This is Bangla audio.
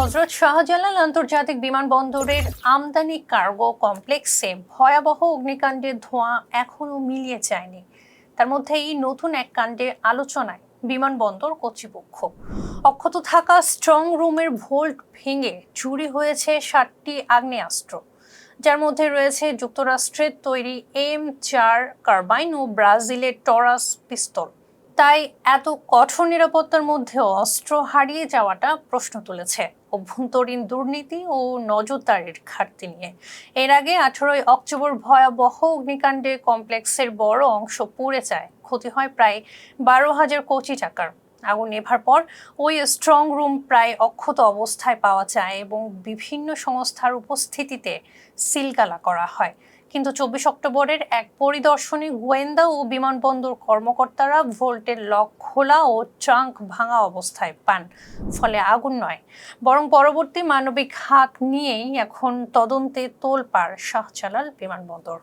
হজরত শাহজালাল আন্তর্জাতিক বিমানবন্দরের আমদানি কার্গো কমপ্লেক্সে ভয়াবহ অগ্নিকাণ্ডের ধোঁয়া এখনও মিলিয়ে যায়নি। তার মধ্যে এই নতুন এক কাণ্ডে আলোচনায় বিমানবন্দর কর্তৃপক্ষ। অক্ষত থাকা স্ট্রং রুমের ভোল্ট ভেঙে চুরি হয়েছে ষাটটি আগ্নেয়াস্ত্র। যার মধ্যে রয়েছে যুক্তরাষ্ট্রের তৈরি এম চার কার্বাইন ও ব্রাজিলের টরাস পিস্তল। তাই এত কঠোর নিরাপত্তার মধ্যেও অস্ত্র হারিয়ে যাওয়াটা প্রশ্ন তুলেছে অভ্যন্তরীণ দুর্নীতি ও নজরদারির ঘাটতি নিয়ে। এর আগে আঠারোই অক্টোবর ভয়াবহ অগ্নিকাণ্ডে কমপ্লেক্সের বড় অংশ পুড়ে যায়। ক্ষতি হয় প্রায় বারো হাজার কোটি টাকার। আগুন নেভার পর ওই স্ট্রং রুম প্রায় অক্ষত অবস্থায় পাওয়া যায় এবং বিভিন্ন সংস্থার উপস্থিতিতে সিলগালা করা হয়। কিন্তু চব্বিশ অক্টোবরের এক পরিদর্শনে গোয়েন্দা ও বিমানবন্দর কর্মকর্তারা ভোল্টের লক খোলা ও ট্রাঙ্ক ভাঙা অবস্থায় পান, ফলে আগুন নয়। বরং পরবর্তী মানবিক হাত নিয়েই এখন তদন্তে তোলপাড় শাহজালাল বিমানবন্দর।